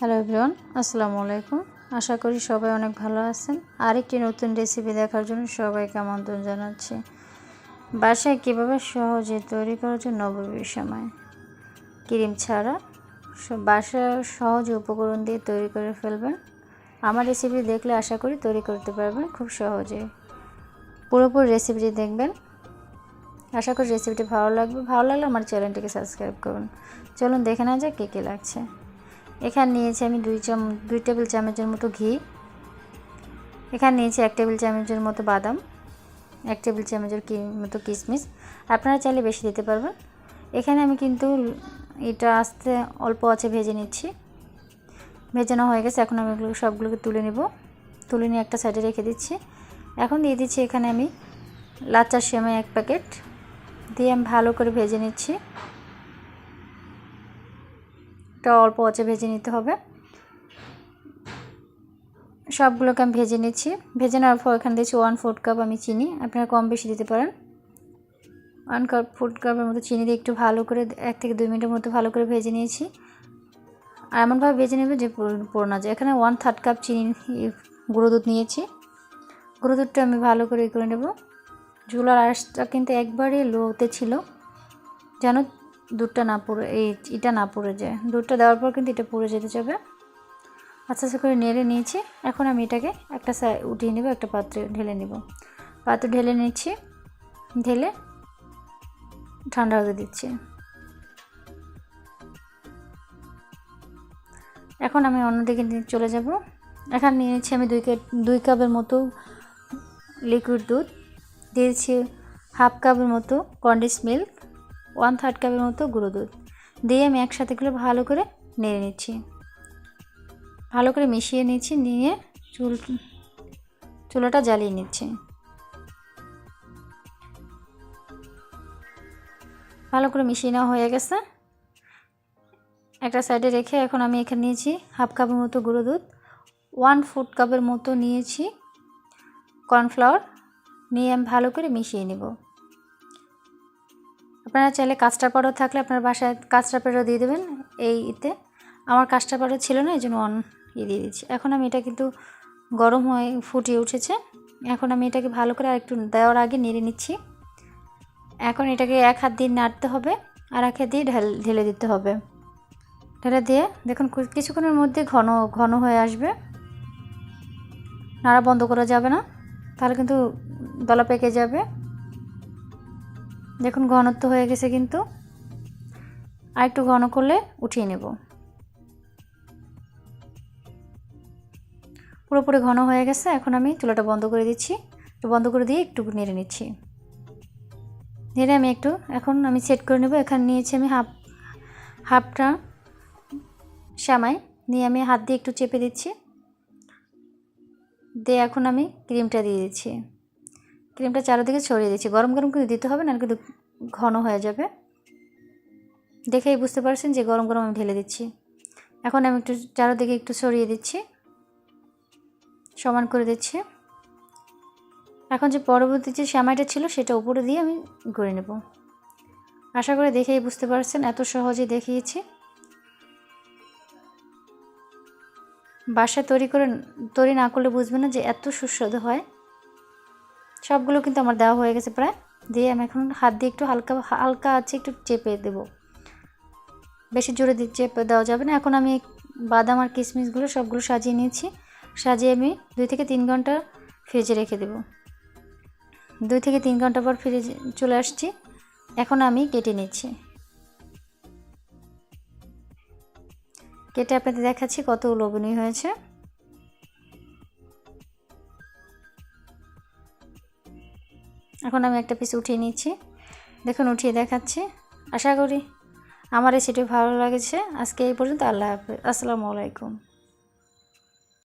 Hello everyone আসসালামু আলাইকুম আশা করি সবাই অনেক ভালো আছেন। আরেকটি নতুন রেসিপি দেখার জন্য সবাইকে আমন্ত্রণ জানাচ্ছি। বাসায় কীভাবে সহজে তৈরি করা যায় নববীর সময়? ক্রিম ছাড়া বাসায় সহজ উপকরণ দিয়ে তৈরি করে ফেলবেন। আমার রেসিপি দেখলে আশা করি তৈরি করতে পারবেন খুব সহজে। পুরোপুরি রেসিপিটি দেখবেন। আশা করি রেসিপিটি ভালো লাগবে। ভালো লাগলে আমার চ্যানেলটিকে সাবস্ক্রাইব করুন। চলুন দেখে নেওয়া যাক কী কী লাগছে। এখানে নিয়েছি আমি দুই চাম, দুই টেবিল চামচের মতো ঘি। এখানে নিয়েছি এক টেবিল চামচের মতো বাদাম, এক টেবিল চামচের মতো কিশমিশ আপনারা চাইলে বেশি দিতে পারবেন। এখানে আমি কিন্তু এটা আস্তে অল্প আছে ভেজে নিচ্ছি। ভেজানো হয়ে গেছে, এখন আমি এগুলো সবগুলোকে তুলে নেব। তুলে নিয়ে একটা সাইডে রেখে দিচ্ছি। এখন দিয়ে দিচ্ছি এখানে আমি লাচ্চার সেমাই এক প্যাকেট। দিয়ে আমি ভালো করে ভেজে নিচ্ছি। এটা অল্প আছে ভেজে নিতে হবে। সবগুলোকে আমি ভেজে নিচ্ছি। ভেজে নেওয়ার পর এখানে দিয়েছি ওয়ান ফোর্থ কাপ আমি চিনি। আপনারা কম বেশি দিতে পারেন। ওয়ান কাপ ফুড কাপের মতো চিনি দিয়ে একটু ভালো করে এক থেকে দুই মিনিটের মতো ভালো করে ভেজে নিয়েছি। আর এমনভাবে ভেজে নেবে যে পড়ে না যায়। এখানে ওয়ান থার্ড কাপ চিনি গুঁড়ো দুধ নিয়েছি। গুঁড়ো দুধটা আমি ভালো করে করে নেব। চুলার আঁশটা কিন্তু একবারে লোতে ছিল। যেন দুধটা না পড়ে, এই এটা না পড়ে যায়। দুধটা দেওয়ার পর কিন্তু এটা পড়ে যেতে যাবে। আস্তে আস্তে করে নেড়ে নিয়েছি। এখন আমি এটাকে একটা উঠিয়ে নেব, একটা পাত্রে ঢেলে নেব। পাত্র ঢেলে নিচ্ছি। ঢেলে ঠান্ডা হতে দিচ্ছি। এখন আমি অন্যদিকে চলে যাব। এখানে নিয়েছি আমি দুই দুই কাপের মতো লিকুইড দুধ। দিয়েছি হাফ কাপের মতো কন্ডেন্স মিল্ক ওয়ান থার্ড কাপের মতো গুঁড়ো দুধ। দিয়ে আমি একসাথে করে ভালো করে নেড়ে নিচ্ছি। ভালো করে মিশিয়ে নিচ্ছি, নিয়ে চুল, চুলাটা জ্বালিয়ে নিচ্ছি। ভালো করে মিশিয়ে নেওয়া হয়ে গেছে। একটা সাইডে রেখে এখন আমি এখানে নিয়েছি হাফ কাপের মতো গুঁড়ো দুধ। ওয়ান ফুড কাপের মতো নিয়েছি কর্নফ্লাওয়ার। নিয়ে আমি ভালো করে মিশিয়ে নেব। আপনারা চাইলে কাস্টার পাউডার থাকলে আপনার বাসায় কাস্টার পাউডার দিয়ে দেবেন এই ইতে। আমার কাস্টার পাউডার ছিল না, এই জন্য অন ইয়ে দিয়ে দিচ্ছি এখন আমি এটা কিন্তু গরম হয়ে ফুটিয়ে উঠেছে। এখন আমি এটাকে ভালো করে আরেকটু দেওয়ার আগে নেড়ে নিচ্ছি। এখন এটাকে এক হাত দিয়ে নাড়তে হবে আর এক হাত দিয়ে ঢেল, ঢেলে দিতে হবে। ঢেলে দিয়ে দেখুন কিছুক্ষণের মধ্যে ঘন ঘন হয়ে আসবে। নাড়া বন্ধ করা যাবে না। তাহলে কিন্তু দলা পেকে যাবে। দেখুন ঘনত্ব হয়ে গেছে কিন্তু। আর একটু ঘন করলে উঠিয়ে নেব। পুরোপুরি ঘন হয়ে গেছে, এখন আমি চুলাটা বন্ধ করে দিচ্ছি। বন্ধ করে দিয়ে একটু নেড়ে নিচ্ছি। নেড়ে আমি একটু, এখন আমি সেট করে নেব। এখানে নিয়েছি আমি হাফ, হাফটা শ্যামাই নিয়ে আমি হাত দিয়ে একটু চেপে দিচ্ছি। দিয়ে এখন আমি ক্রিমটা দিয়ে দিচ্ছি। ক্রিমটা চারিদিকে ছড়িয়ে দিচ্ছি। গরম গরম কিন্তু দিতে হবে না কিন্তু ঘন হয়ে যাবে। দেখেই বুঝতে পারছেন যে গরম গরম আমি ঢেলে দিচ্ছি। এখন আমি একটু চারিদিকে একটু ছড়িয়ে দিচ্ছি। সমান করে দিচ্ছি। এখন যে পরবর্তী যে শ্যামাইটা ছিল, সেটা উপরে দিয়ে আমি করে নেব। আশা করে দেখেই বুঝতে পারছেন, এত সহজে দেখিয়েছি। বাসায় তৈরি করে, তৈরি না করলে বুঝবে না যে এত সুস্বাদু হয়। সবগুলো কিন্তু আমার দেওয়া হয়ে গেছে প্রায়। দিয়ে আমি এখন হাত দিয়ে একটু হালকা হালকা আছে একটু চেপে দেব। বেশি জোরে দিয়ে চেপে দেওয়া যাবে না। এখন আমি বাদাম আর কিশমিশগুলো সবগুলো সাজিয়ে নিয়েছি। সাজিয়ে আমি দুই থেকে তিন ঘণ্টা ফ্রিজে রেখে দেব। দুই থেকে তিন ঘণ্টা পর ফিরে চলে আসছি। এখন আমি কেটে নিচ্ছি। কেটে আপনাদের দেখাচ্ছি কত লোভনীয় হয়েছে। এখন আমি একটা পিস উঠিয়ে নিচ্ছি। দেখুন, উঠিয়ে দেখাচ্ছি। আশা করি আমার রেসিপি ভালো লাগেছে। আজকে এই পর্যন্ত, আল্লাহ হাফিজ। আসসালামু আলাইকুম।